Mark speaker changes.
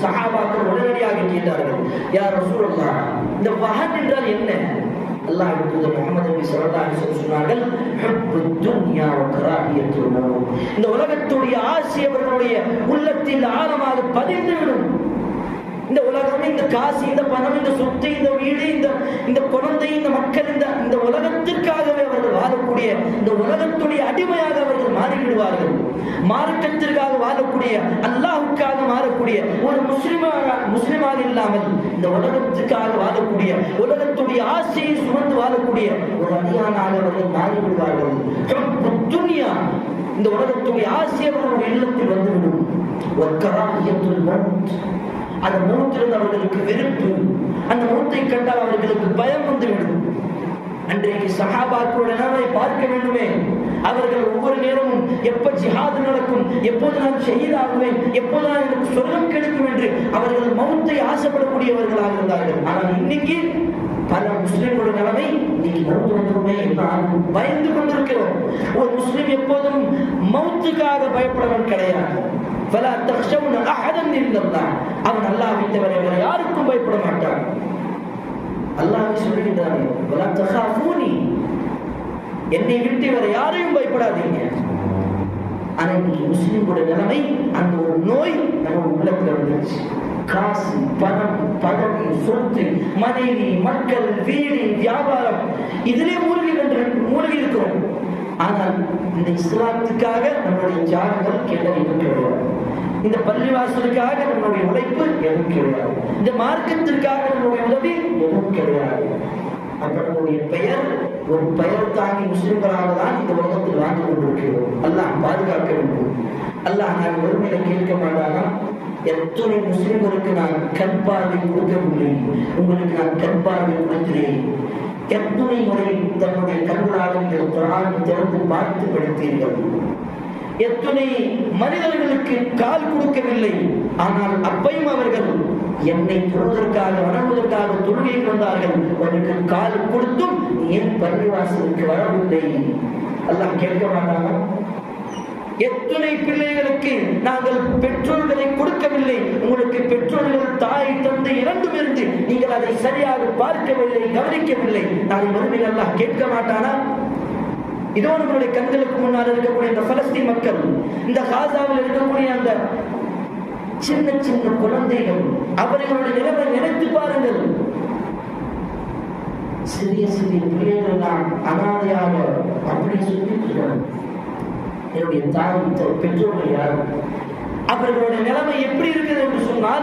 Speaker 1: சஹாபாக்கள் உடனடியாக கேட்டார்கள் யார் ரசூலுல்லாஹ் இந்த வஹன் என்றால் என்ன? அல்லாஹ் தூதர் முகமது நபி ஸல்லல்லாஹு அலைஹி சொன்னார்கள் ஹுப்பு துன்யா வ கராஹியத்துல் இந்த உலகத்துடைய ஆசை அவர்களுடைய உள்ளத்தில் ஆழமாக பதிந்து விடும். இந்த உலகம் இந்த காசு இந்த பணம் இந்த சொத்து இந்த வீடு இந்த இந்த குழந்தை இந்த மக்கள் இந்த இந்த உலகத்திற்காகவே அவர்கள் வாழக்கூடிய இந்த உலகத்துடைய அடிமையாக அவர்கள் மாறிவிடுவார்கள் மார்க்கத்திற்காக வாழக்கூடிய அல்லாஹுக்காக மாறக்கூடிய ஒரு முஸ்லிமாக முஸ்லிமாக இல்லாமல் இந்த உலகத்துக்காக வாழக்கூடிய உலகத்துடைய ஆசையை சுமந்து வாழக்கூடிய ஒரு அடியானாக அவர்கள் மாறிவிடுவார்கள். துனியா. இந்த உலகத்துடைய ஆசை அவர்களுடைய இல்லத்தில் வந்துவிடும். ஒரு கராகியத்துல் மௌத். அந்த மூத்திலிருந்து அவர்களுக்கு வெறுப்பு. அந்த மூத்தை கண்டால் அவர்களுக்கு பயம் வந்துவிடும். அன்றைக்கு சஹாபாக்களுடைய நிலைமை பார்க்க வேண்டுமே. அவர்கள் ஒவ்வொரு நேரமும் எப்ப ஜிஹாது நடக்கும் எப்போது நான் செய்தாகுவேன் எப்போது நான் எனக்கு சொர்க்கம் கிடைக்கும் என்று அவர்கள் மௌத்தை ஆசைப்படக்கூடியவர்களாக இருந்தார்கள். ஆனால் இன்னைக்கு பல முஸ்லிம்களுடைய நிலைமை இன்னைக்கு மௌத்து பயந்து கொண்டிருக்கிறோம். ஒரு முஸ்லிம் எப்போதும் மௌத்துக்காக பயப்படவன் கிடையாது. பல தக்ஷம் அகதம் இருந்திருந்தான் அவன் அல்லாஹ் தவிர வேற யாருக்கும் பயப்பட மாட்டான். அல்லாஹ் சொல்லுகின்றார்கள் என்னை விட்டு வேற யாரையும் பயப்படாதீங்க. அன்னைக்கு முஸ்லீமோட நிலைமை அந்த ஒரு நோய் நம்ம உள்ளத்துல வந்துருச்சு. காசு பணம் பதவி சொத்து மனைவி மக்கள் வீடு வியாபாரம். இதிலே மூழ்கி கொண்டு மூழ்கி இருக்கிறோம். ஆனால் இந்த இஸ்லாத்துக்காக நம்முடைய தியாகங்கள் கேட்ட இருக்கிறோம் இந்த பள்ளிவாசலுக்காக நம்முடைய உழைப்பு எதுவும் கிடையாது இந்த மார்க்கத்திற்காக நம்முடைய உதவி எதுவும் கிடையாது. அவர்களுடைய பெயர் ஒரு பெயர் தாங்கி முஸ்லிம்களாக தான் இந்த உலகத்தில் வாழ்ந்து கொண்டிருக்கிறோம். அல்லாஹ் பாதுகாக்க வேண்டும். அல்லாஹ் நான் ஒருமையில கேட்க மாட்டானா? எத்தனை முஸ்லிம்களுக்கு நான் கண் பார்வை கொடுக்கவில்லை. உங்களுக்கு நான் கண் பார்வை கொடுக்கிறேன். எத்தனை முறை தன்னுடைய கண்களாக நீங்கள் தொடர்ந்து திறந்து பார்த்து படித்தீர்கள்? எத்தனை மனிதர்களுக்கு கால் கொடுக்கவில்லை. ஆனால் அப்பையும் அவர்கள் என்னை தொழுவதற்காக வணங்குவதற்காக தொழுகை வந்தார்கள் உனக்கு கால் கொடுத்தும் நீ ஏன் பள்ளிவாசலுக்கு வரவில்லை. எல்லாம் கேட்க மாட்டாங்க எத்தனை பிள்ளைகளுக்கு நாங்கள் பெற்றோர்களை கொடுக்கவில்லை. உங்களுக்கு பெற்றோர்கள் தாய் தந்தை இரண்டும் இருந்து நீங்கள் அதை சரியாக பார்க்கவில்லை கவனிக்கவில்லை. நாளை மறுமையில் எல்லாம் கேட்க மாட்டானா? இதோ உங்களுடைய கண்களுக்கு முன்னால் இருக்கக்கூடிய இந்த பலஸ்தீன் மக்கள் இந்த காசாவில் இருக்கக்கூடிய அந்த சின்ன சின்ன குழந்தைகள் அவர்களுடைய நிலைமை நினைத்து பாருங்கள். சிறிய சிறிய பிள்ளைகள் எல்லாம் அனாதையாக அப்படி சொல்லிட்டு என்னுடைய தாய் பெற்றோர்கள் யார்? அவர்களுடைய நிலைமை எப்படி இருக்குது என்று சொன்னால்